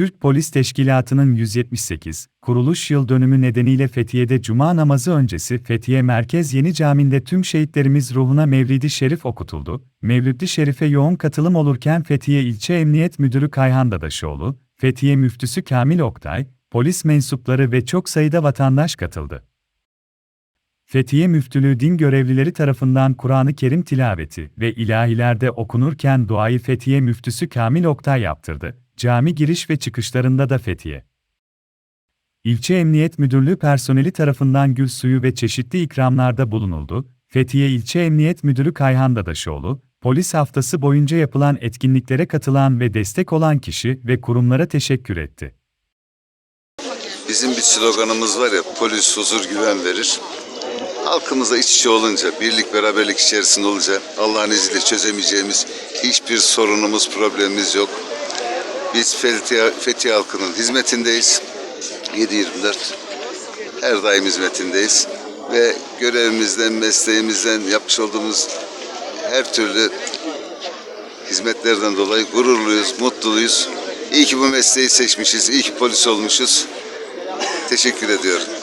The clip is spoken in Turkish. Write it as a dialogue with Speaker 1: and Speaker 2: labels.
Speaker 1: Türk Polis Teşkilatı'nın 178, kuruluş yıl dönümü nedeniyle Fethiye'de Cuma namazı öncesi Fethiye Merkez Yeni Camii'nde tüm şehitlerimiz ruhuna Mevlid-i Şerif okutuldu. Mevlid-i Şerif'e yoğun katılım olurken Fethiye İlçe Emniyet Müdürü Kayhan Dadaşoğlu, Fethiye Müftüsü Kamil Oktay, polis mensupları ve çok sayıda vatandaş katıldı. Fethiye Müftülüğü din görevlileri tarafından Kur'an-ı Kerim tilaveti ve ilahilerde okunurken duayı Fethiye Müftüsü Kamil Oktay yaptırdı. Cami giriş ve çıkışlarında da Fethiye. İlçe Emniyet Müdürlüğü personeli tarafından gül suyu ve çeşitli ikramlarda bulunuldu. Fethiye İlçe Emniyet Müdürü Kayhan Dadaşoğlu, polis haftası boyunca yapılan etkinliklere katılan ve destek olan kişi ve kurumlara teşekkür etti.
Speaker 2: Bizim bir sloganımız var ya, polis huzur güven verir. Halkımızla iç içe olunca, birlik beraberlik içerisinde olunca Allah'ın izniyle çözemeyeceğimiz hiçbir sorunumuz, problemimiz yok. Biz Fethiye, Fethiye halkının hizmetindeyiz. 7-24 her daim hizmetindeyiz. Ve görevimizden, mesleğimizden yapmış olduğumuz her türlü hizmetlerden dolayı gururluyuz, mutluyuz. İyi ki bu mesleği seçmişiz, iyi ki polis olmuşuz. Teşekkür ediyorum.